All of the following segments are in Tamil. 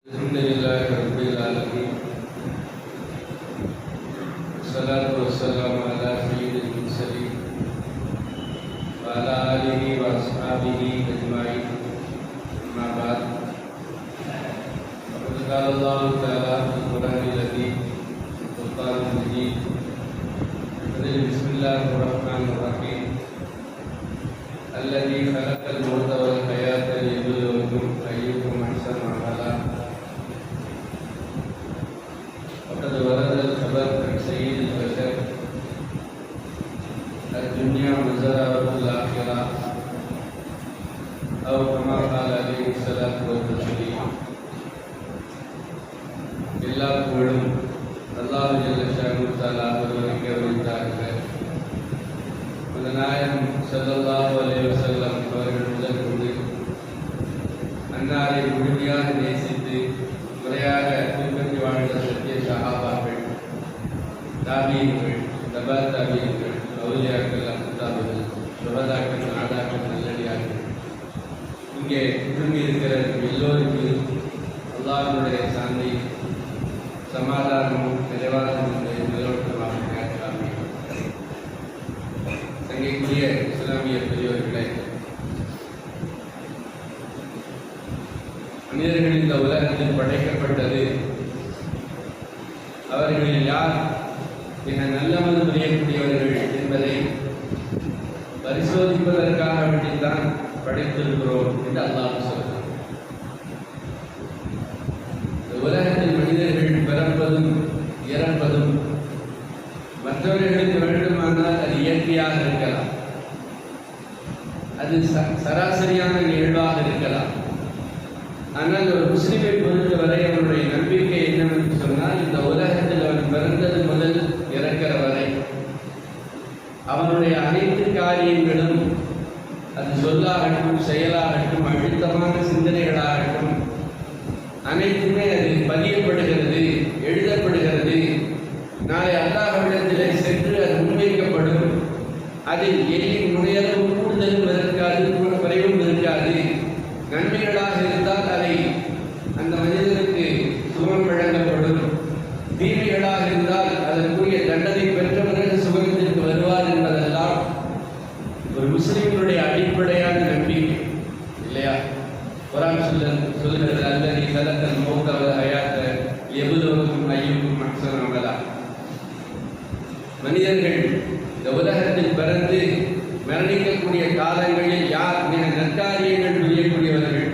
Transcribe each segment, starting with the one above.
الحمد لله رب العالمين والصلاة والسلام على سيد المرسلين وعلى آله وأصحابه أجمعين أما بعد فقد قال الله تعالى في القرآن العظيم والقرآن المجيد بسم الله الرحمن أو كما قال عليه الصلاة والتسليم இந்த உலகத்தில் படைக்கப்பட்டது. அவர்களில் யார் மிக நல்லமது புரியக்கூடியவர்கள் என்பதை பரிசோதிப்பதற்காக வேண்டித்தான் படைத்திருக்கிறோம் என்று அல்லாஹ் சொல்கிறார் இந்த உலகத்தில் மனிதர்கள் பிறப்பதும் இறப்பதும் மற்றவர்களுக்கு வேண்டுமானால் அது இயற்கையாக இருக்கலாம். அது சராசரியான நிகழ்வாக இருக்கலாம் ஆனால் ஒரு முஸ்லிமை பொறுத்தவரை அவனுடைய நம்பிக்கை என்னவென்று சொன்னால் இந்த உலகத்தில் அவன் பிறந்தது முதல் இறக்கிற வரை அவனுடைய அனைத்து காரியங்களும் அது சொல்லாகட்டும் செயலாகட்டும் அழுத்தமான சிந்தனைகளாகட்டும் அனைத்துமே அது பதியப்படுகிறது எழுதப்படுகிறது நாளை அல்லாஹ்விடத்திலே சென்று அது முன்வைக்கப்படும். அதில் எளியின் முனையளவு கூடுதலும் இருக்காது குறைவும் இருக்காது நன்மைகளாக இருந்தால் அதை அந்த மனிதனுக்கு சுகம் வழங்கப்படும். தீமைகளாக இருந்தால் அதற்குரிய தண்டனை பெற்ற பிறகு சுகத்திற்கு வருவார் என்பதெல்லாம் ஒரு முஸ்லிம்களுடைய அடிப்படையான நம்பிக்கை இல்லையா குரான் சொல்ல சொல்லுகிறது அல்லது கலத்தல் மௌத்தவ ஹயாத்த எபுலோக்கும் ஐயுக்கும் அக்சன் அமலா மனிதர்கள் இந்த உலகத்தில் பிறந்து மரணிக்கக்கூடிய காலங்களில் யார் மிக நற்காரியங்கள் புரியக்கூடியவர்கள்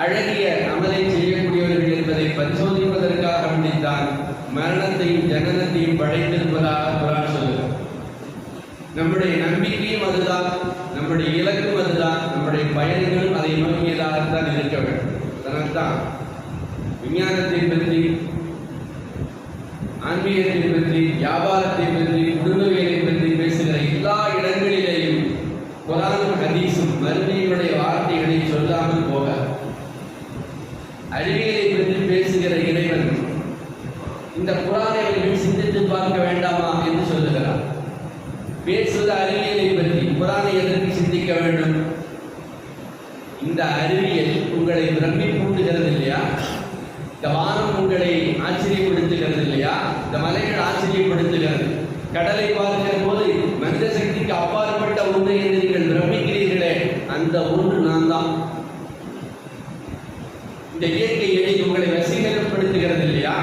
அழகிய அமலை செய்யக்கூடியவர்கள் என்பதை பரிசோதிப்பதற்காக வேண்டித்தான் மரணத்தையும் ஜனனத்தையும் படைத்திருப்பதாக குரான் சொல்லுகிறது நம்முடைய நம்பிக்கையும் அதுதான் நம்முடைய இலக்கும் அதுதான். நம்முடைய பயன்களும் அதை நோக்கியதாகத்தான் இருக்க வேண்டும். அதனால்தான் விஞ்ஞானத்தை பற்றி ஆன்மீகத்தை பற்றி வியாபாரத்தை பற்றி குடும்பவியலை பற்றி பேசுகிற எல்லா இடங்களிலேயும் குரானும் ஹதீஸும் மறுமையினுடைய வார்த்தைகளை சொல்லாமல் போக அறிவியலை பற்றி பேசுகிற இறைவன் இந்த குரானை அவர்கள் சிந்தித்து பார்க்க வேண்டாமா என்று சொல்லுகிறார் பேசுவது அறிவியலை பற்றி குரானை எதற்கு சிந்திக்க வேண்டும் இந்த அறிவியல் உங்களை பிரமிப்பூட்டுகிறது இல்லையா இந்த வானம் உங்களை ஆச்சரியப்படுத்துகிறது இல்லையா இந்த மலைகள் ஆச்சரியப்படுத்துகிறது கடலை பார்க்கிற போது மனித சக்திக்கு அப்பாற்பட்ட ஒன்று என்று நீங்கள் பிரமிக்கிறீர்களே அந்த ஒன்று நான் தான் இந்த இயற்கை எடை உங்களை வசீகரப்படுத்துகிறது இல்லையா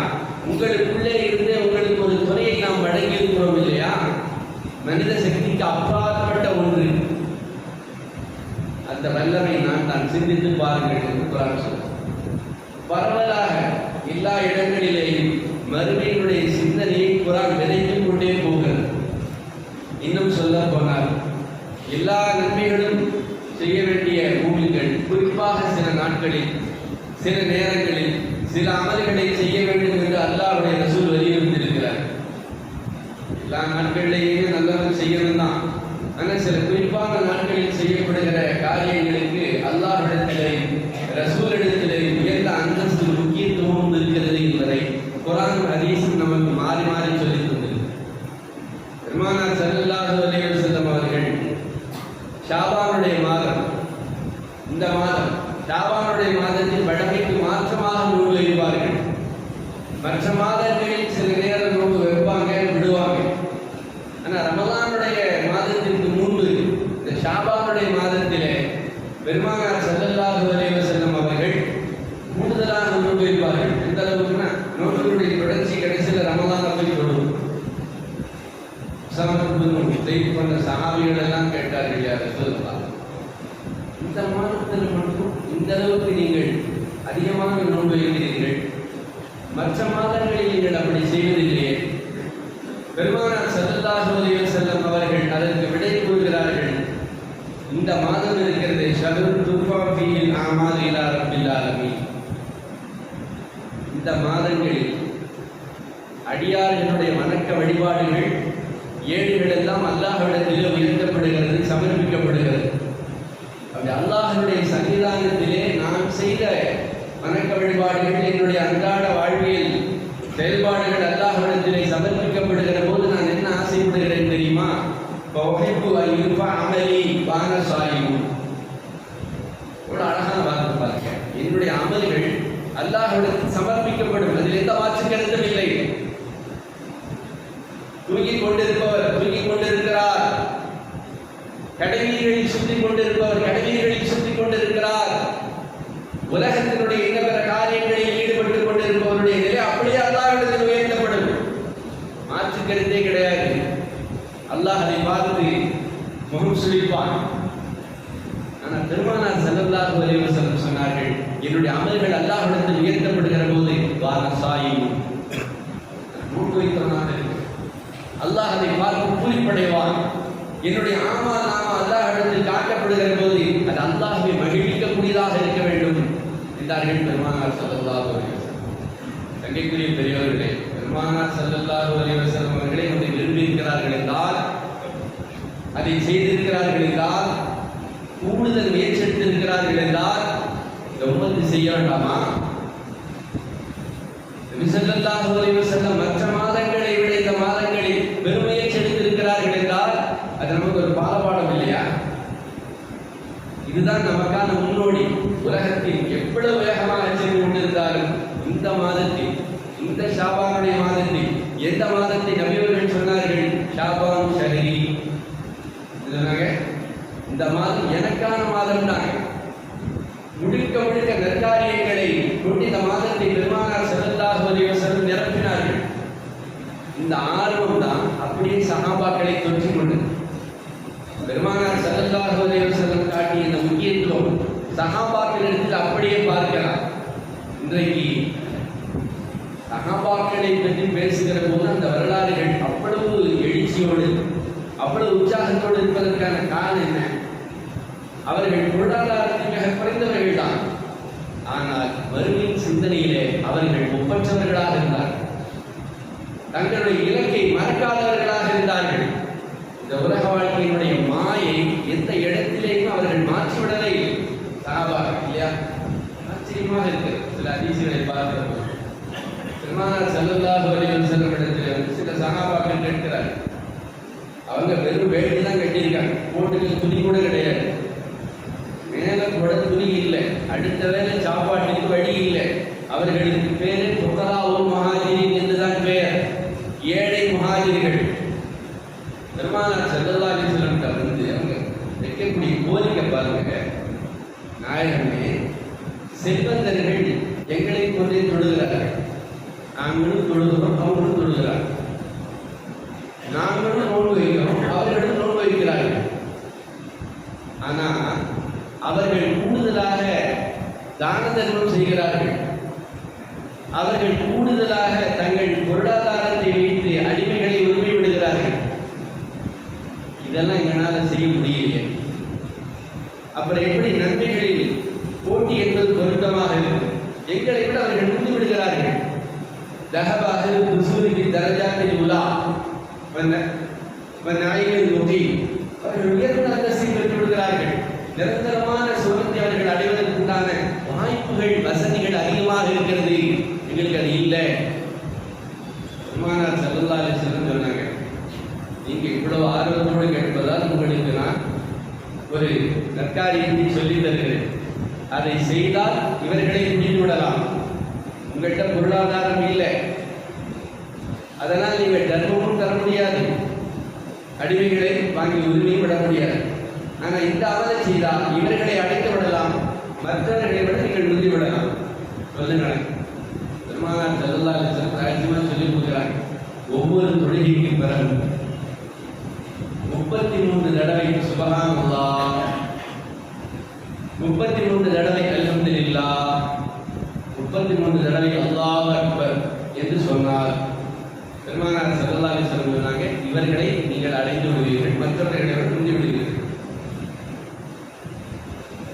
உங்களுக்குள்ளே இருந்து உங்களுக்கு ஒரு துறையை நாம் வழங்கி இருக்கிறோம் இல்லையா? மனித சக்திக்கு அப்பாற்பட்ட ஒன்று. அந்த வல்லமை நான் நான் சிந்தித்து பாருங்கள் என்று குரான் பரவலாக எல்லா இடங்களிலேயும் மறுமையினுடைய சிந்தனையை குரான் விதைத்துக் கொண்டே போகிறது. இன்னும் சொல்ல போனால் எல்லா நன்மைகளும் செய்ய வேண்டிய பூமிகள் குறிப்பாக சில நாட்களில் சில நேரங்களில் சில அமல்களை செய்ய வேண்டும் என்று அல்லாவுடைய ரசூல் வலியுறுத்தியிருக்கிறார். எல்லா நாட்களிலேயே நல்லவன் செய்யணும் தான் ஆனால் சில குறிப்பான நாட்களில் செய்யப்படுகிற காரியங்களுக்கு அல்லாஹ்விடத்திலே ரசூலிடத்திலே உயர்ந்த அந்தஸ்து முக்கியத்துவம் இருக்கிறது என்பதை குரான் ஹதீஸும் நமக்கு மாறி மாறி சொல்லித் தந்தது பெருமானார் ஸல்லல்லாஹு அலைஹி வஸல்லம் அவர்கள் ஷாபானுடைய மாதம் இந்த மாதம் ஷாபானுடைய மாதத்தில் வழமைக்கு மாற்றமாக நூல் உசமத்துக்கு பண்ண சகாபிகள் எல்லாம் கேட்டார்கள் யார் சொல்லலாம் இந்த மாதத்தில் மட்டும் இந்த அளவுக்கு நீங்கள் அதிகமாக நோன்பு வைக்கிறீர்கள் மற்ற மாதங்களில் நீங்கள் அப்படி செய்வதில்லையே பெருமானார் சல்லல்லாஹு அலைஹி வஸல்லம் அவர்கள் அதற்கு விடை கூறுகிறார்கள் இந்த மாதம் இருக்கிறது ஷஹரு துர்ஃபா ஆமால் இலா இந்த மாதங்களில் அடியார்களுடைய வணக்க வழிபாடுகள் ஏடுகள் அல்லாஹ்விடத்திலே உயர்த்தப்படுகிறது சமர்ப்பிக்கப்படுகிறது. அப்படி அல்லாஹனுடைய சன்னிதானத்திலே நாம் செய்த வணக்க வழிபாடுகள் என்னுடைய அன்றாட வாழ்வியல் செயல்பாடுகள் அல்லாஹ்விடத்திலே சமர்ப்பிக்கப்படுகிற போது நான் என்ன ஆசைப்படுகிறேன் தெரியுமா பௌஹிப்பு அய்யுப அமலி வான சாயிமு ஒரு அழகான வார்த்தை பாருங்க. என்னுடைய அமல்கள் அல்லாஹ்விடத்தில் சமர்ப்பிக்கப்படும் அதில் எந்த மாற்று கருத்தும் இல்லை தூங்கிக் கொண்டிருப்பவர் தூங்கிக் கொண்டிருக்கிறார் கடைவீர்களில் சுற்றிக் கொண்டிருப்பவர் கடைவீர்களில் சுற்றிக் கொண்டிருக்கிறார் உலகத்தினுடைய இன்னபிற காரியங்களில் ஈடுபட்டுக் கொண்டிருப்பவருடைய நிலை அப்படியே அல்லாஹ்விடத்தில் உயர்த்தப்படும் மாற்று கருத்தே கிடையாது அல்லாஹ் அதை பார்த்து முகம் சுழிப்பான் ஆனால் பெருமானார் ஸல்லல்லாஹு அலைஹி வஸல்லம் சொன்னார்கள் என்னுடைய அமல்கள் அல்லாஹ்விடத்தில் உயர்த்தப்படுகிற போது வார சாயும் நோன்பு வைத்தவனாக இருக்கிறேன். அல்லாஹ் அதை பார்த்து பூரிப்படைவான் என்னுடைய ஆமா நாம அல்லாஹ்விடத்தில் காட்டப்படுகிற போது அது அல்லாஹ்வை மகிழ்விக்கக்கூடியதாக இருக்க வேண்டும் என்றார்கள் பெருமானார் ஸல்லல்லாஹு அலைஹி வஸல்லம் தங்கைக்குரிய பெரியவர்களே பெருமானார் ஸல்லல்லாஹு அலைஹி வஸல்லம் அவர்களை அதை விரும்பியிருக்கிறார்கள் என்றால் அதை செய்திருக்கிறார்கள் என்றால் கூடுதல் முயற்சி எடுத்திருக்கிறார்கள் என்றால் இந்த உம்மத்து செய்ய வேண்டாமா நபி ஸல்லல்லாஹு அலைஹி வஸல்லம் மற்ற மாதங்களை விட இந்த மாதங்களில் பெருமுயற்சி எடுத்திருக்கிறார்கள் என்றால் அது நமக்கு ஒரு பாலபாடம் இல்லையா? இதுதான் நமக்கான முன்னோடி. உலகத்தில் எவ்வளவு வேகமாக சென்று கொண்டிருந்தாலும் இந்த மாதத்தில் இந்த ஷாபானுடைய மாதத்தில் எந்த மாதத்தை நபியவர்கள் சொன்னார்கள்? ஷாபான் ஷஹரி. சொன்னாங்க இந்த மாதம் எனக்கான மாதம் தான் முழுக்க முழுக்க நற்காரியங்களை கொண்டு இந்த மாதத்தை பெருமானார் ஸல்லல்லாஹு நிரப்பினார்கள். இந்த ஆர்வம் தான் அப்படியே சகாபாக்களை தொற்று பெருமானார் சல்லல்லாஹு அலைஹி வஸல்லம் காட்டிய இந்த முக்கியத்துவம் சஹாபாக்களிடத்தில் அப்படியே பார்க்கலாம். இன்றைக்கு சஹாபாக்களை பற்றி பேசுகிற போது அந்த வரலாறுகள் அவ்வளவு எழுச்சியோடு அவ்வளவு உற்சாகத்தோடு இருப்பதற்கான காரணம் என்ன? அவர்கள் பொருளாதாரத்தில் மிக குறைந்தவர்கள் தான். ஆனால் வறுமையின் சிந்தனையிலே அவர்கள் ஒப்பற்றவர்களாக இருந்தார்கள். தங்களுடைய இலக்கை மறக்காதவர்களாக இருந்தார்கள் இந்த உலக வாழ்க்கையினுடைய மாயை எந்த இடத்திலேயும் அவர்கள் மாற்றிவிடலை சகாபா இல்லையா அதிகமாக இருக்கு. சில அதிசயங்களை பார்க்கிறோம். பெருமானார் ஸல்லல்லாஹு அலைஹி வஸல்லம் சில சகாபாக்கள் கேட்கிறார். அவங்க வெறும் வேட்டி தான் கட்டியிருக்காங்க. போட்டுக்கு துணி கூட கிடையாது. மேலே கூட துணி இல்லை. அடுத்த வேலை சாப்பாட்டு வழி இல்லை அவர்களுக்கு பேரு புகராவும் மகாஜிரின் என்றுதான் பெயர் ஏழை மகாஜிரிகள் பெருமானார் ஸல்லல்லாஹு அலைஹி வஸல்லம் வந்து அவங்க வைக்கக்கூடிய கோரிக்கை பாருங்க நாயகமே செல்வந்தர்கள் எங்களை கொண்டே தொழுகிறார்கள் நாங்களும் தொழுகிறோம் அவங்களும் தொழுகிறார் நாங்களும் நோன்பு வைக்கிறோம் அவர்களும் நோன்பு வைக்கிறார்கள். ஆனா அவர்கள் கூடுதலாக தான தர்மம் செய்கிறார்கள். அவர்கள் கூடுதலாக தங்கள் பொருளாதார வைத்து அடிமைகளை உரிமை விடுகிறார்கள் இதெல்லாம் எங்களால செய்ய முடியலையே அப்புறம் எப்படி நன்மைகளில் போட்டி என்பது பொருத்தமாக இருக்கும் எங்களை விட அவர்கள் முந்து விடுகிறார்கள் ذهب أهل النزول உலா الأولى والنعيم المقيم அவர்கள் உயர்ந்த அந்தஸ்தை பெற்றுவிடுகிறார்கள் நிரந்தரமான சுகத்தை அவர்கள் அடைவதற்குண்டான வாய்ப்புகள் வசதிகள் அதிகமாக இருக்கிறது எங்களுக்கு அது இல்லை பெருமானார் ஸல்லல்லாஹு அலைஹி சொன்னாங்க நீங்க இவ்வளவு ஆர்வத்தோடு கேட்பதால் உங்களுக்கு நான் ஒரு நற்காரியத்தை சொல்லி தருகிறேன் அதை செய்தால் இவர்களை முடித்து உங்கள்கிட்ட பொருளாதாரம் இல்லை அதனால் நீங்கள் தர்மமும் தர முடியாது அடிமைகளை வாங்கி உரிமை விட முடியாது. ஆனால் இந்த அமலை செய்தால் இவர்களை அடைத்து விடலாம். மற்றவர்களை விட நீங்கள் உறுதி விடலாம். சொல்லுங்களேன் பெருமானார் ஸல்லல்லாஹு அலைஹி சொல்லி கொடுக்கிறாங்க ஒவ்வொரு தொழுகைக்கும் பிறகு முப்பத்தி மூன்று தடவை சுபஹான் முப்பத்தி மூன்று தடவை அல்ஹம்துலில்லா முப்பத்தி மூன்று தடவை அல்லாஹ் அக்பர் என்று சொன்னார் பெருமானார் ஸல்லல்லாஹு அலைஹி சொன்னாங்க இவர்களை நீங்கள் அடைந்து விடுவீர்கள். மற்றவர்களை புரிந்து விடுவீர்கள்.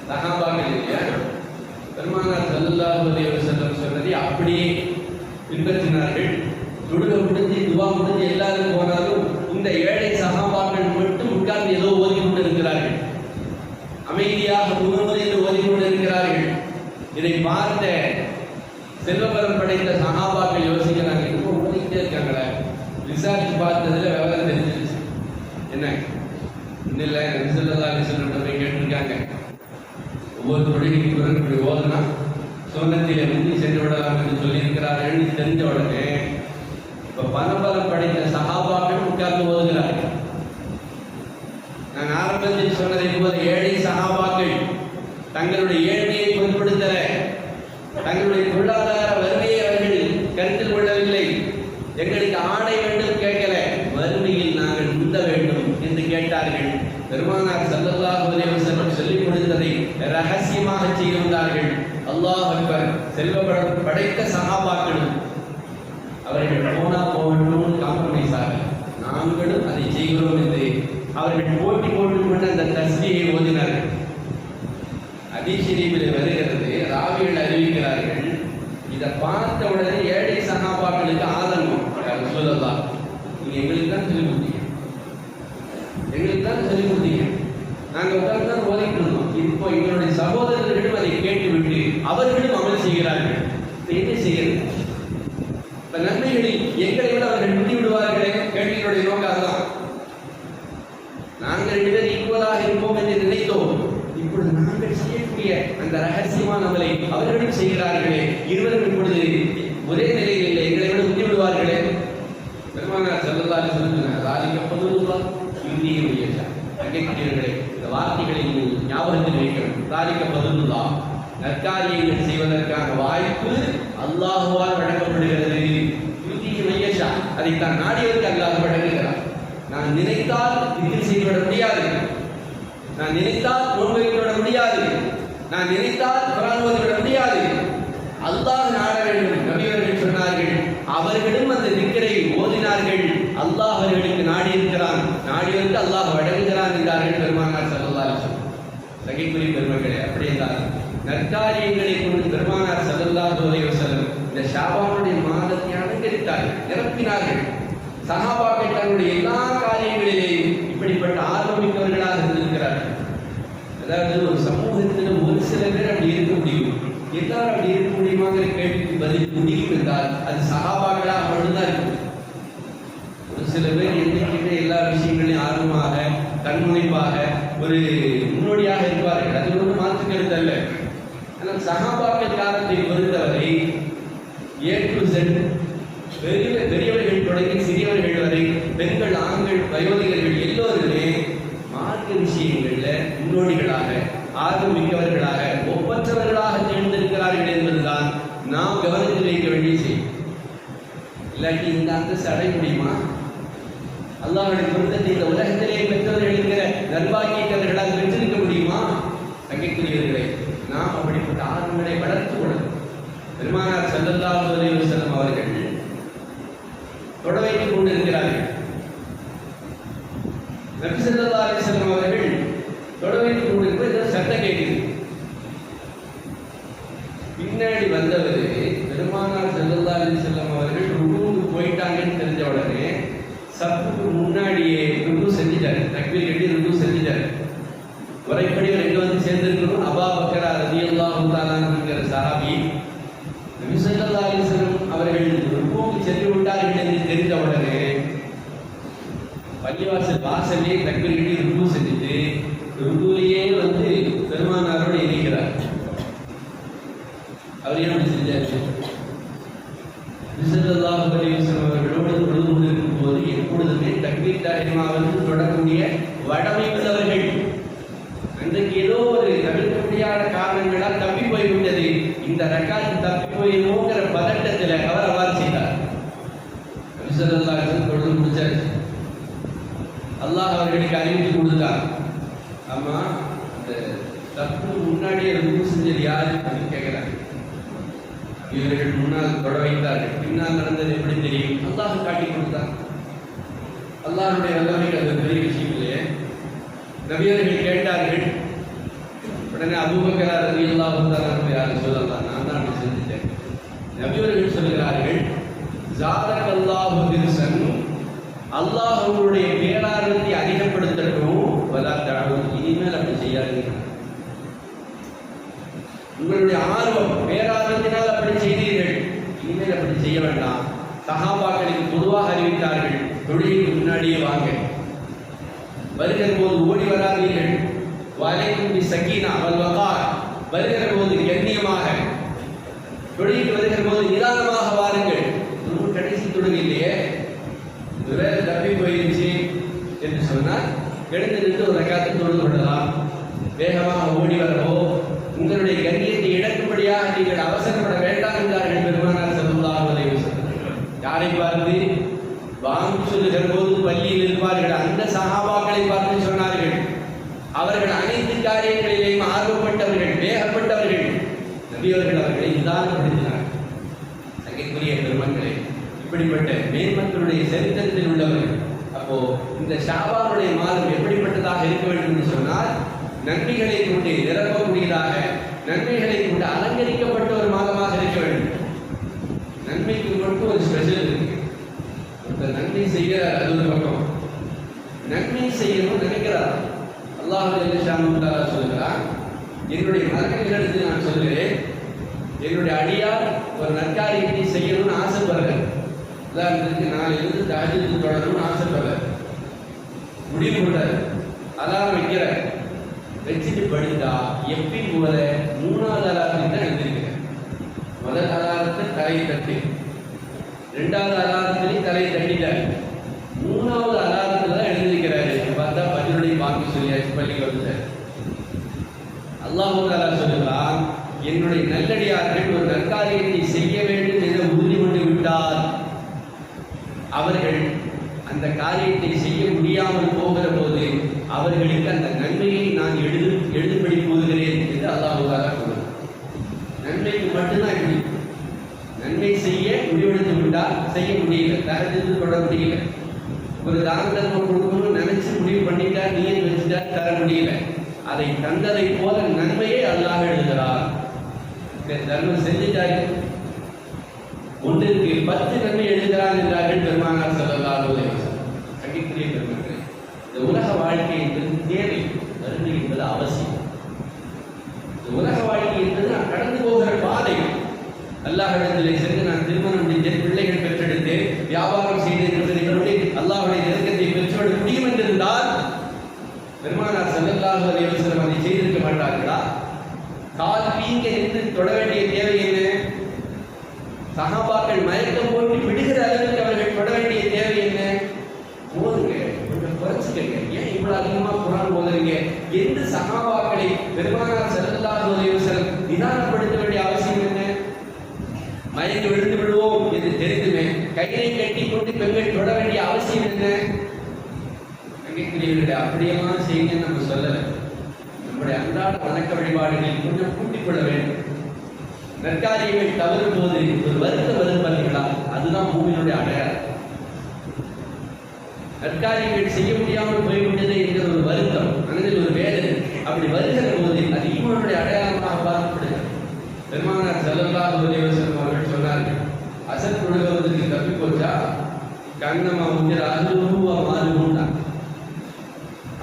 சஹாபாக்கள் இல்லையா? பெருமானார் ஸல்லல்லாஹு அலைஹி வஸல்லம் சொன்னதை அப்படியே பின்பற்றினார்கள். தொழுக முடிஞ்சு துவா முடிஞ்சு எல்லாரும் போனாலும் இந்த ஏழை சகாபாக்கள் மட்டும் உட்கார்ந்து ஏதோ ஓதி கொண்டு இருக்கிறார்கள் அமைதியாக முகமுறை என்று ஓதி கொண்டு இருக்கிறார்கள் இதை பார்த்த செல்வபரம் படைத்த சகாபாக்கள் யோசிக்கிறார்கள். விசாரிச்சு பார்த்ததுல விவரம் தெரிஞ்சிருச்சு என்ன இன்னும் இல்லை ரிசல்லா ரிசல்ட்ட போய் கேட்டிருக்காங்க. ஒவ்வொரு தொழிலுக்கு பிறகு இப்படி ஓதுனா சுவனத்திலே முந்தி சென்று விடலாம் என்று சொல்லியிருக்கிறார்கள் தெரிஞ்ச உடனே இப்போ பரம்பரம் படைத்த சகாபாக்கள் உட்கார்ந்து ஓதுகிறார்கள் நான் ஆரம்பத்தில் சொன்னதை போது ஏழு சகாபாக்கள் தங்களுடைய ஏழ்மையை பொருட்படுத்தல தங்களுடைய பொருளாதார வறுமையை அவர்கள் கருத்தில் கொள்ளவில்லை எங்களுக்கு ஆடை வேண்டும் கேட்கல வறுமையில் நாங்கள் முந்த வேண்டும் என்று கேட்டார்கள் பெருமானார் சல்லல்லாஹு அலைஹி வஸல்லம் சொல்லி கொடுத்ததை ரகசியமாக செய்திருந்தார்கள் அல்லாஹ் அக்பர் செல்வ படைத்த சகாபாக்களும் அவர்கள் போனா போகட்டும் காம்ப்ரமைஸ் ஆக நாங்களும் அதை செய்கிறோம் என்று அவர்கள் போட்டி போட்டுக் கொண்டு அந்த தஸ்மியை ஓதினார்கள் அதிஷரீபில் வருகிறது ராவிகள் அறிவிக்கிறார்கள் இதை பார்த்த உடனே ஏழை சகாபாக்களுக்கு ஆதங்கம் யார் சொல்லலாம் நீங்க எங்களுக்கு தான் சொல்லி கொடுத்தீங்க எங்களுக்கு தான் சொல்லி கொடுத்தீங்க நாங்க உட்கார்ந்து தான் ஓதிட்டு இருந்தோம் இப்போ எங்களுடைய சகோதரர்களும் அதை கேட்டுவிட்டு அவர்களும் அமல் செய்கிறார்கள் இப்ப என்ன செய்யறது இப்ப நன்மைகளில் எங்களை விட அவர்கள் முந்தி விடுவார்களே கேள்வியினுடைய நோக்கம் அதுதான் நாங்கள் ரெண்டு பேர் ஈக்குவலாக இருப்போம் என்று நினைத்தோம் இப்பொழுது நாங்கள் செய்யக்கூடிய அந்த ரகசியமான அமலை அவர்களும் செய்கிறார்களே இருவரும் இப்பொழுது ஒரே நிலையில் இல்லை எங்களை விட முந்தி விடுவார்களே பெருமானார் செல்லல்லாரு சொல்லுங்க ராஜிக்கப்பதுல்லா இந்திய முயற்சி அங்கேக்கூடியவர்களே இந்த வார்த்தைகளை நீங்கள் ஞாபகத்தில் வைக்கணும் ராஜிக்கப்பதுல்லா நற்காரியங்கள் செய்வதற்கான வாய்ப்பு அல்லாஹுவால் வழங்கப்படுகிறது இந்திய மையஷா அதைத்தான் நாடியவருக்கு அல்லாஹ் வழங்குகிறார் நான் நினைத்தால் இதில் செய்துவிட முடியாது நான் நினைத்தால் நோன்பு வைத்துவிட முடியாது நான் நினைத்தால் குரான் ஓதிவிட முடியாது அல்லாஹ் நாட வேண்டும் நபியவர்கள் சொன்னார்கள் அவர்களும் அந்த திக்கரை ஓதினார்கள் அல்லாஹ் அவர்களுக்கு நாடி இருக்கிறான் நாடியவருக்கு அல்லாஹ் வழங்குகிறான் என்றார்கள் பெருமானார் ஸல்லல்லாஹு அலைஹி வஸல்லம் கைக்குறி பெருமக்களே அப்படி நற்காரியங்களை கொண்டு பெருமானார் ஸல்லல்லாஹு அலைஹி வஸல்லம் இந்த ஷாபானுடைய மாதத்தை அலங்கரித்தார்கள் நிரப்பினார்கள். சகாபாக்கள் தங்களுடைய எல்லா காரியங்களிலேயும் இப்படிப்பட்ட ஆர்வமிக்கவர்களாக இருந்திருக்கிறார்கள். அதாவது ஒரு சமூகத்தில் ஒரு சில பேர் அப்படி இருக்க முடியும். எல்லாரும் அப்படி இருக்க முடியுமாங்கிற கேள்விக்கு பதில் முடியும் என்றால் அது சகாபாக்களாக மட்டும்தான் இருக்கும். ஒரு சில பேர் எண்ணிக்கிட்ட எல்லா விஷயங்களையும் ஆர்வமாக கண்முனைப்பாக ஒரு முன்னோடியாக இருப்பார்கள் அது ஒன்றும் மாற்று கருத்து அல்ல ஆனால் சகாபாக்கள் காலத்தை பொறுத்தவரை ஏ டு செட் பெரிய பெரியவர்கள் தொடங்கி சிறியவர்கள் வரை பெண்கள் ஆண்கள் வயோதிகர்கள் எல்லோருமே மார்க்க விஷயங்கள்ல முன்னோடிகளாக ஆர்வம் மிக்கவர்களாக ஒப்பற்றவர்களாக தேர்ந்தெடுக்கிறார்கள் என்பதுதான் நாம் கவனத்தில் வைக்க வேண்டிய செய்யும் இல்லாட்டி இந்த அந்தஸ்து அடைய முடியுமா? அல்லாஹ்வுடைய பொருத்தத்தை இந்த உலகத்திலே பெற்றவர்கள் இருக்கிற நர்பாக்கியத்தவர்களாக பெற்றிருக்க முடியுமா? தங்கைக்குரியவர்களே நாம் அப்படிப்பட்ட ஆர்வங்களை வளர்த்துக் கொள்ளணும். பெருமானார் செல்லல்லா அலைஹி செல்லும் அவர்கள் தொட வைத்துக் கொண்டிருக்கிறார்கள். நபி செல்லல்லா அலி செல்லும் அவர்கள் தொட வைத்துக் கொண்டிருக்கிற ஏதோ கேட்குது. பின்னாடி வந்தவர் பெருமானார் செல்லல்லா அலி செல்லும் அவர்கள் ருகுவுக்கு போயிட்டாங்கன்னு தெரிஞ்ச உடனே சப்புக்கு முன்னாடியே ருகு செஞ்சுட்டாரு. தக்பீர் கட்டி ருகு செஞ்சுட்டாரு. முறைப்படி அவர் எங்க வந்து சேர்ந்திருக்கணும் அபா பக்கரா சஹாபி நபி ஸல்லல்லாஹு அலைஹி அவர்கள் ருக்குவுக்கு சென்று விட்டார்கள் என்று தெரிந்த உடனே பள்ளிவாசல் வாசலே தக்பீர் கட்டி ருக்கு செஞ்சுட்டு ருக்குவிலேயே வந்து பெருமானாரோடு இருக்கிறார் அவர் என்ன செஞ்சாரு ரிசல்லாஹு அலைஹி வஸல்லம் அவர்களோடு தொழுது கொண்டிருக்கும் போது எப்பொழுதுமே தக்பீர் தாரிமாவிற்கு தொடரக்கூடிய வடமை உள்ளவர்கள் அன்றைக்கு ஏதோ ஒரு தவிர்க்க முடியாத காரணங்களால் தப்பி போய்விட்டது இந்த ரக்காத்து தப்பி போயிருமோங்கிற பதட்டத்தில் அவர் அவ்வாறு செய்தார் ரிசல்லாஹு தொழுது முடிச்சாச்சு அல்லாஹ் அவர்களுக்கு அறிவித்து கொடுத்தார் ஆமா அந்த தப்பு முன்னாடியே ருக்கு செஞ்சது யாரு அப்படின்னு கேட்கிறாங்க இவர்கள் முன்னால் தொட வைத்தார்கள் பின்னால் நடந்தது எப்படி தெரியும் அல்லாஹ் காட்டி கொடுத்தார் அல்லாஹ்வுடைய வல்லமைக்கு அது பெரிய விஷயம் இல்லையே நபியர்கள் கேட்டார்கள். உடனே அபூபக்கர் ரவி வந்தார்கள் யாரும் சொல்லலாம்? நான் தான் சிந்தித்தேன். நபியவர்கள் சொல்கிறார்கள் ஜாதக் அல்லாஹு திருசன் அல்லாஹ் உங்களுடைய பேரார்வத்தை அதிகப்படுத்தட்டும். வலா இனிமேல் அப்படி செய்யாதீங்க. உங்களுடைய ஆர்வம் பேரார்வத்தினால் அப்படி செய்தீர்கள். இனிமேல் அப்படி செய்ய வேண்டாம். சகாபாக்களுக்கு பொதுவாக அறிவித்தார்கள் தொழிலுக்கு முன்னாடியே வாங்க. வருகிற போது ஓடி வராதீர்கள். வலைக்கும் பி சக்கீனா வல் வகார் வருகிற போது கண்ணியமாக. தொழிலுக்கு வருகிற போது நிதானமாக வாருங்கள். ரொம்ப கடைசி தொழில் இல்லையே வேறு தப்பி போயிருச்சு என்று சொன்னால் எழுந்து நின்று ஒரு ரக்காத்தை தொழுது கொள்ளலாம். வேகமாக ஓடி வரவோ உங்களுடைய கண்ணியத்தை இழக்கும்படியாக நீங்கள் அவசரப்பட வேண்டாம் என்றார்கள் பெருமானார் செல்வதாக யாரை பார்த்து? வாங்கி சொல்லுகிற போது பள்ளியில் இருப்பார்கள்? அந்த சகாபாக்களை பார்த்து சொன்னார்கள் அவர்கள் அனைத்து காரியங்களிலேயும் ஆர்வப்பட்டவர்கள் வேகப்பட்டவர்கள் நபியவர்கள் அவர்களை நிதானப்படுத்தினார் சங்கைக்குரிய பெருமக்களே இப்படிப்பட்ட மேன்மக்களுடைய சரித்திரத்தில் உள்ளவர்கள். அப்போ இந்த ஷாபானுடைய மாதம் எப்படிப்பட்டதாக இருக்க வேண்டும் என்று சொன்னால் நன்மைகளை கொண்டு நிரப்பக்கூடியதாக நன்மைகளை கொண்டு அலங்கரிக்கப்பட்ட ஒரு மாதமாக இருக்க வேண்டும். நன்மைக்கு மட்டும் ஒரு ஸ்பெஷல் இருக்கு. இந்த நன்மை செய்ய அது ஒரு பக்கம். நன்மை செய்யணும்னு நினைக்கிறார். அல்லாஹ் சொல்கிறார் என்னுடைய மரங்களிடத்தில் நான் சொல்கிறேன் என்னுடைய அடியார் ஒரு நற்காரியத்தை செய்யணும்னு ஆசைப்படுறேன் உதாரணத்துக்கு நான் இருந்து தாஜத்துக்கு தொடரணும்னு ஆசைப்படுறேன். முடிவு பண்றாரு அலாரம் வைக்கிறேன் வச்சுட்டு படுத்தா எப்பயும் போல மூணாவது அலாரத்துக்கு தான் எழுந்திருக்கிறேன் முதல் அலாரத்தை தலையை தட்டி ரெண்டாவது அலாரத்திலையும் தலையை தட்டிட்டாரு மூணாவது அலாரத்துல தான் எழுந்திருக்கிறாரு பார்த்தா பதிலுடைய வாங்கி சொல்லியாச்சு பள்ளிக்கு வந்துட்டார் அல்லாஹு தாலா சொல்லுகிறான் என்னுடைய நல்லடியார்கள் ஒரு நற்காரியத்தை செய்ய வேண்டும் என உறுதி கொண்டு விட்டார் அவர்கள் அந்த காரியத்தை செய்ய முடியாமல் போகிற போது அவர்களுக்கு அந்த நன்மையை நான் எழுது எழுதுபடி போகிறேன் என்று அல்லாஹு தாலா சொல்லுவார் நன்மைக்கு மட்டும்தான் இப்படி நன்மை செய்ய முடிவெடுத்து விட்டால் செய்ய முடியல தரத்திற்கு தொட முடியல ஒரு தான தர்மம் கொடுக்கணும்னு நினைச்சு முடிவு பண்ணிட்டா நீர் வச்சுட்டா தர அதை தந்ததை போல நன்மையை அல்லாஹ் எழுதுகிறார். தர்மம் செஞ்சுட்டாரு. ஒன்றிற்கு பத்து நன்மை எழுதுகிறான் என்றார்கள் பெருமானார் செல்லல்லாத அங்கிக்குரிய பெருமக்கள் இந்த உலக வாழ்க்கை என்பது தேவை மருந்து என்பது அவசியம். இந்த உலக வாழ்க்கை என்பது நான் கடந்து போகிற பாதை. அல்லாஹ் இடத்திலே சென்று நான் திருமணம் முடித்தேன் பிள்ளைகள் பெற்றெடுத்தேன் வியாபாரம் செய்தேன் என்பதை அல்லாஹுடைய நெருக்கத்தை பெற்றுவிட முடியும் என்றிருந்தால் பெருமானார் செல்லல்லாஹு அலைஹி வஸல்லம் அதை செய்திருக்க மாட்டார்களா கால் பீங்க நின்று தொட வேண்டிய தேவை என்ன சகாபாக்கள் மயக்கம் போட்டு விடுகிற அளவுக்கு அவர்கள் தொட வேண்டிய தேவை என்ன போதுங்க கொஞ்சம் குறைச்சிக்கங்க ஏன் இவ்வளவு அதிகமா குரான் போதுறீங்க எந்த சகாபாக்களை பெருமானார் செல்லல்லா அலைஹி நிதானப்படுத்த வேண்டிய அவசியம் என்ன? மயங்கி விழுந்து விடுவோம் என்று தெரிந்துமே கையை கட்டி கொண்டு பெண்கள் தொட வேண்டிய அவசியம் என்ன? அங்கேக்குரியவர்களே அப்படியெல்லாம் செய்யுங்க நம்ம சொல்லலை. நம்முடைய அன்றாட வணக்க வழிபாடுகளில் கொஞ்சம் கூட்டிக் கொள்ள வேண்டும். நற்காரியங்கள் தவறும் போது ஒரு வருத்தம் வரும் பார்த்தீங்களா அதுதான் பூமியினுடைய அடையாளம். நற்காரியங்கள் செய்ய முடியாமல் போய்விட்டது என்கிற ஒரு வருத்தம் மனதில் ஒரு அப்படி வருகிற போது அது ஈமானுடைய அடையாளமாக பார்க்கப்படுகிறது. பெருமானார் செல்லல்லா அலைஹி அவர்கள் சொன்னார்கள் அசல் தொழுகிறதுக்கு தப்பி போச்சா? கண்ணமா முந்திர அருவா மாறுமுண்டா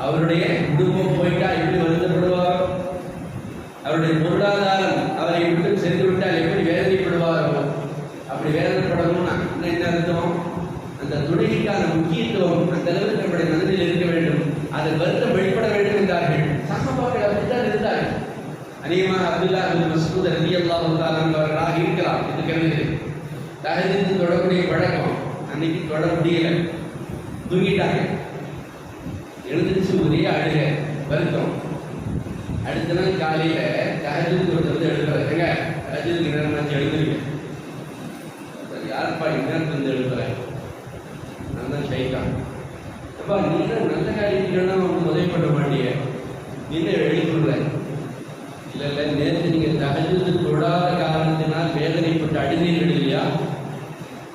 அவருடைய குடும்பம் போயிட்டா எப்படி வருந்தப்படுவார் அவருடைய பொருளாதாரம் அவரை விட்டு சென்று விட்டால் எப்படி வேதனைப்படுவாரோ? அப்படி வேதனைப்படணும்னா என்ன அர்த்தம்? அந்த தொழிலுக்கான முக்கியத்துவம் அந்த அளவுக்கு நம்முடைய மனதில் இருக்க வேண்டும். அதை வருத்தம் என்றார்கள் அப்படித்தான் இருந்தார்கள் அநேகமாக அப்துல்லா பின் மசூத் ரலியல்லாஹு அல்லா அவர்களாக இருக்கலாம் என்று கருதுகிறேன். தஹஜ்ஜுத் தொடர்புடைய வழக்கம் அன்னைக்கு தொட முடியல. தூங்கிட்டாங்க. எழுந்திருச்சு ஒரே அழுக வருத்தம். அடுத்த நாள் காலையில தஹஜ்ஜுத் வந்து எழுதுறாரு ஏங்க தஹஜ்ஜுத் நேரமாச்சு எழுதுறீங்க யாருப்பா இந்நேரத்துல இருந்து எழுதுறேன் நான் தான் ஷைத்தான் அப்பா நீ தான் நல்ல காரியத்துக்கெல்லாம் வந்து உதவி பண்ண மாட்டிய என்ன எழுதிக்கொள்ள இல்ல இல்ல நேற்று நீங்க தகஜத்து தொடாத காரணத்தினால் வேதனைப்பட்டு அழுதீர்கள் இல்லையா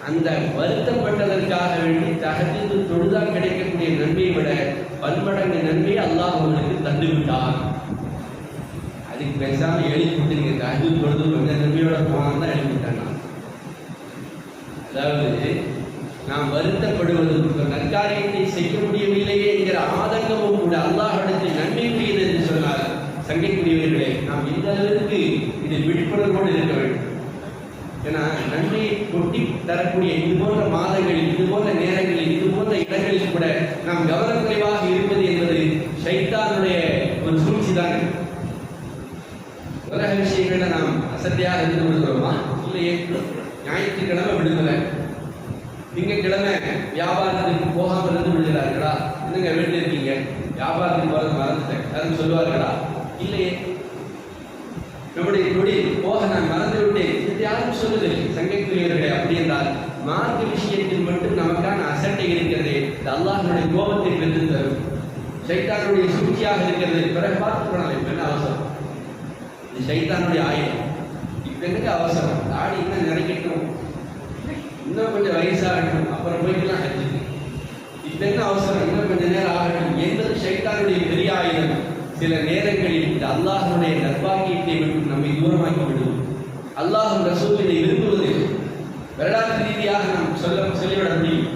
அந்த வருத்தப்பட்டதற்காக வேண்டி தகஜத்து தொழுதால் கிடைக்கக்கூடிய நன்மையை விட பன்மடங்கு நன்மையை அல்லாஹ் உங்களுக்கு தந்து விட்டார் இந்த எக்ஸாம் எழுதி கொடுத்து நீங்கள் தகஜத்து தொழுது கொஞ்சம் நன்மையோட போனான்னு தான் எழுதி கொடுத்தேன் நான். அதாவது நாம் வருத்தப்படுவது நற்காரியத்தை செய்ய முடியவில்லையே என்கிற ஆதங்கமும் கூட அல்லாஹிடத்தில் நன்மைக்குரியது என்று சொன்னார் சங்கைக்குரியவர்களே நாம் இந்த அளவிற்கு இதில் விழிப்புணர்வோடு இருக்க வேண்டும் ஏன்னா நன்மையை கொட்டி தரக்கூடிய இது போன்ற மாதங்களில் இது போன்ற நேரங்களில் இது போன்ற இடங்களில் கூட நாம் கவனக்குறைவாக இருப்பது என்பது சைத்தானுடைய ஒரு சூழ்ச்சி தான் உலக விஷயங்கள்ல நாம் இருந்து விடுகிறோமா? இல்லையே. ஞாயிற்றுக்கிழமை விடுதலை திங்கக்கிழமை வியாபாரத்துக்கு போகாம இருந்து விடுகிறார்களா? என்னங்க வீட்டில் இருக்கீங்க வியாபாரத்துக்கு போகிறது மறந்துட்டேன். யாரும் சொல்லுவார்களா? இல்லையே. நம்முடைய தொழில் போக நான் மறந்து விட்டேன். இது யாரும் சொல்லுதில்லை சங்கைக்குரியவர்களே அப்படி என்றால் மார்க்க விஷயத்தில் மட்டும் நமக்கான அசட்டை இருக்கிறது. இது அல்லாஹனுடைய கோபத்தை பெற்று தரும். சைத்தானுடைய சூழ்ச்சியாக இருக்கிறது. பிறகு பார்த்து இப்ப என்ன அவசரம்? இது சைத்தானுடைய ஆயுதம். இப்ப அவசரம்? தாடி இன்னும் நிறைக்கட்டும். இன்னும் கொஞ்சம் வயசாகட்டும் அப்புறம் போய்க்கலாம் ஹஜ்ஜுக்கு இப்போ என்ன அவசரம்? இன்னும் கொஞ்ச நேரம் ஆகட்டும். என்பது சைத்தானுடைய பெரிய ஆயுதம். சில நேரங்களில் இந்த அல்லாஹனுடைய நர்பாக்கியத்தை விட்டு நம்மை தூரமாக்கி விடுவோம் அல்லாஹும் ரசூலினை விரும்புவது வரலாற்று ரீதியாக நாம் சொல்ல சொல்லிவிட முடியும்.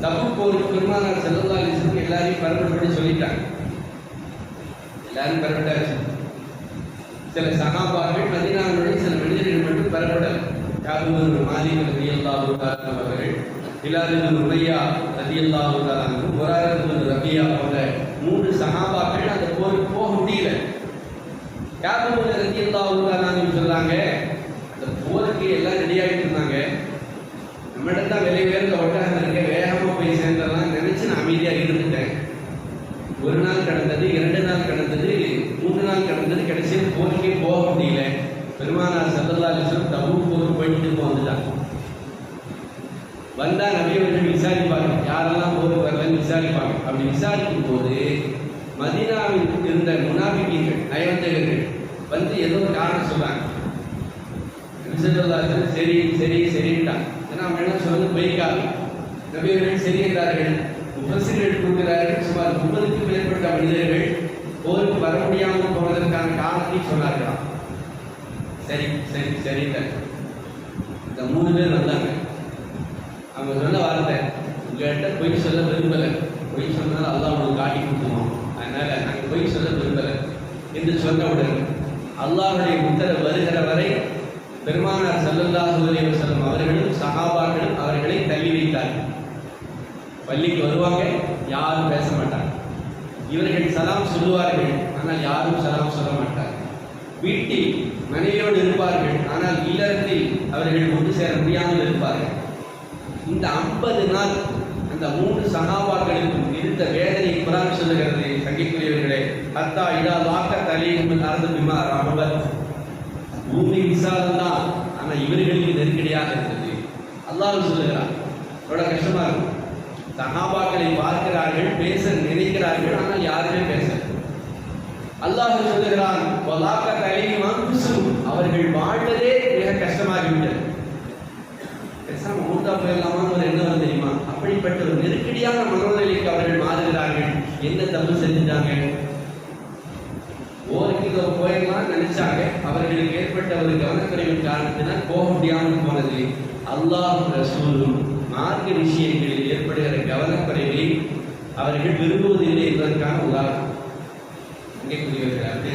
தப்பு போருக்கு பெருமானார் செல்லல்லா அலிஸ்லம் எல்லாரையும் பரவப்படி சொல்லிட்டாங்க. எல்லாரும் பரவட்டாச்சு சில சகாபாக்கள் மதினாவுடைய சில மனிதர்கள் மட்டும் பெறப்படல். யாபூர் மாலிக் ரதி அல்லா அவர்கள் ஹிலாலிபின் உரையா ரதி அல்லாஹு முராரபின் ரபியா போன்ற மூன்று சகாபாக்கள் அந்த போருக்கு போக முடியல. யாபூர் ரதி அல்லாஹு சொல்றாங்க அந்த போருக்கு எல்லாம் ரெடி ஆகிட்டு இருந்தாங்க. நம்மிடம் தான் விலை உயர்ந்த ஒட்டகம் இருக்க வேகமாக போய் சேர்ந்ததெல்லாம் நினைச்சு நான் அமைதியாக இருந்துட்டேன். ஒரு நாள் கடந்தது இரண்டு நாள் கடந்தது மூன்று கடைசியில் போருக்கே போக முடியல. பெருமானார் சல்லல்லா அலிஸ்லம் போர் போயிட்டு இப்போ வந்துட்டாங்க வந்தா நபியவர்கள் விசாரிப்பாங்க. யாரெல்லாம் போருக்கு வரலன்னு விசாரிப்பாங்க. அப்படி விசாரிக்கும் போது மதினாவில் இருந்த முனாபிக்கீர்கள் நயவஞ்சகர்கள் வந்து ஏதோ ஒரு காரணம் சொல்றாங்க. நபிசல்லாஹு சரி சரி சரின்ட்டாங்க. ஏன்னா அவங்க என்ன சொல்றது பொய்க்காது நபியவர்கள் சரி என்றார்கள். உபசிரியர்கள் கொடுக்கிறார்கள். சுமார் முப்பதுக்கும் மேற்பட்ட மனிதர்கள் போனதற்கான காரணத்தை சொன்னார்களாம் சரி சரி சரிங்க இந்த மூணு பேர் வந்தாங்க. அவங்க சொன்ன வார்த்தை உங்கள்கிட்ட பொய் சொல்ல விரும்பலை. பொய் சொன்னாலும் அல்லாஹ் உங்களுக்கு காட்டி கொடுத்துருவோம் அதனால நாங்கள் பொய் சொல்ல விரும்பலை என்று சொன்னவுடன் அல்லாஹுடைய உத்தரவு வருகிற வரை பெருமானார் ஸல்லல்லாஹு அலைஹி வஸல்லம் அவர்களும் சகாபார்களும் அவர்களை தள்ளி வைத்தார்கள். பள்ளிக்கு வருவாங்க யாரும் பேச மாட்டாங்க. இவர்கள் சலாம் சொல்லுவார்கள் ஆனால் யாரும் சலாம் சொல்ல மாட்டார்கள். வீட்டில் மனைவியோடு இருப்பார்கள். ஆனால் இல்லறத்தில் அவர்கள் ஒன்று சேர முடியாமல் இருப்பார்கள். இந்த ஐம்பது நாள் அந்த மூன்று சகாபாக்களுக்கும் இருந்த வேதனை குரான் சொல்லுகிறது. சங்கிக்குரியவர்களே அத்தா இடா வாக்க தலையும் நடந்து பிமா ராமவர் பூமி விசாலம் தான் ஆனா இவர்களுக்கு நெருக்கடியாக இருந்தது. அல்லாஹ் சொல்லுகிறார் அவ்வளோ கஷ்டமாக இருக்கும். சகாபாக்களை பார்க்கிறார்கள் பேச நினைக்கிறார்கள் ஆனால் யாருமே பேசல. அல்லாஹ் சொல்லுகிறான் அவர்கள் வாழ்ந்ததே மிக கஷ்டமாகிவிட்டது. பேசாம மூத்தா போயிடலாமான்னு ஒரு எண்ணம் தெரியுமா? அப்படிப்பட்ட ஒரு நெருக்கடியான மனநிலைக்கு அவர்கள் மாறுகிறார்கள். என்ன தப்பு செஞ்சுட்டாங்க? ஓருக்கு போயிடலாம் நினைச்சாங்க. அவர்களுக்கு ஏற்பட்ட ஒரு கவனக்குறைவின் காரணத்தினால் போக முடியாமல் போனது அல்லாஹ் ரசூலும் மார்க்க விஷயங்களில் ஏற்படுகிற கவனக்குறைவை அவர்கள் விரும்புவதில்லை என்பதற்கான உதாரணம். இங்கேக்கூடியவர்கள் அப்படி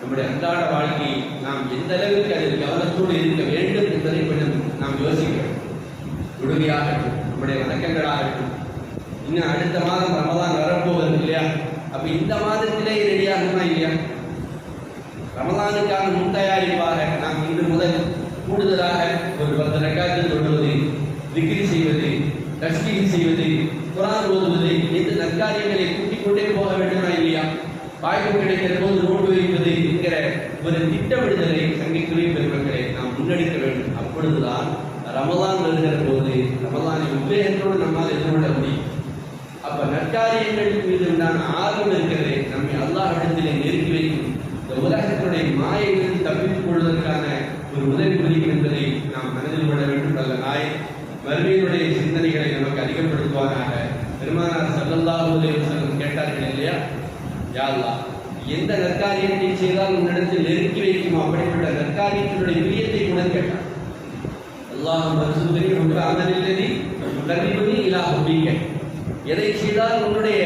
நம்முடைய அன்றாட வாழ்க்கை நாம் எந்த அளவுக்கு அதில் கவனத்தோடு இருக்க வேண்டும் என்பதை கொஞ்சம் நாம் யோசிக்கிறோம் உறுதியாகட்டும் நம்முடைய வணக்கங்களாகட்டும். இன்னும் அடுத்த மாதம் ரமதான் வரப்போவது இல்லையா? அப்ப இந்த மாதத்திலே ரெடியாகுமா இல்லையா? ரமதானுக்கான முன் தயாரிப்பாக நாம் இன்று முதல் கூடுதலாக ஒரு பத்து ரக்காத்து தொழுவது திக்ரி செய்வது தஸ்கீரி செய்வது குரான் ஓதுவது இந்த நற்காரியங்களை கூட்டிக் கொண்டே போக வேண்டுமா இல்லையா? வாய்ப்பு கிடைக்கிற போது நோட்டு வைப்பது என்கிற ஒரு திட்டமிடுதலை சங்கைக்குரிய பெருமக்களை நாம் முன்னெடுக்க வேண்டும். அப்பொழுதுதான் ரமதான் வருகிற போது ரமதானை உத்வேகத்தோடு நம்மால் எதிர்கொள்ள முடியும். அப்ப நற்காரியங்கள் மீது உண்டான ஆர்வம் இருக்கிறது நம்மை அல்லாஹ்விடத்திலே நெருக்கி வைக்கும். இந்த உலகத்தினுடைய மாயையிலிருந்து தப்பித்துக் கொள்வதற்கான ஒரு உதவி புரியும் என்பதை நாம் மனதில் கொள்ள வேண்டும் அல்ல நாய். வறுமையினுடைய சிந்தனைகளை நமக்கு அதிகப்படுத்துவாராக பெருமானார் சல்லல்லாஹு அலைஹி வஸல்லம் கேட்டார்கள் இல்லையா? யா எந்த நற்காரியத்தை செய்தால் உன்னிடத்தில் நெருக்கி வைக்குமோ? அப்படிப்பட்ட நற்காரியத்தினுடைய பிரியத்தை கூட கேட்டார் அல்லாஹ் மருசுதனி உங்கள் அமலில்லதி கர்ரிபுனி இலா ஹுபிக்க எதை செய்தால் உன்னுடைய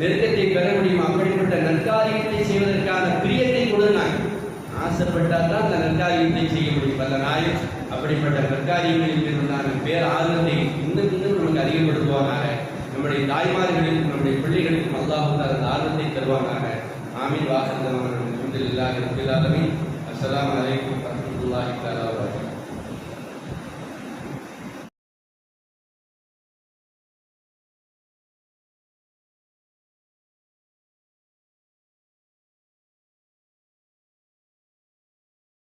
நெருக்கத்தை பெற முடியும்? அப்படிப்பட்ட நற்காரியத்தை செய்வதற்கான பிரியத்தை கொடுனாங்க ஆசைப்பட்டால் தான் அந்த நற்காரியத்தை செய்ய முடியும். பல நாயம் அப்படிப்பட்ட நற்காரியங்களில் இருந்தான பேர் ஆர்வத்தை இன்னும் இன்னும் நமக்கு அதிகப்படுத்துவானாக. நம்முடைய தாய்மார்களுக்கும் நம்முடைய பிள்ளைகளுக்கும் அல்லாஹ் அந்த ஆர்வத்தை தருவானாக ஆமீன் வாசந்தமான அல்ஹம்துலில்லாஹி ரப்பில் ஆலமீன் அஸ்ஸலாமு அலைக்கும் வரஹ்மத்துல்லாஹி தஆலா வபரகாத்துஹு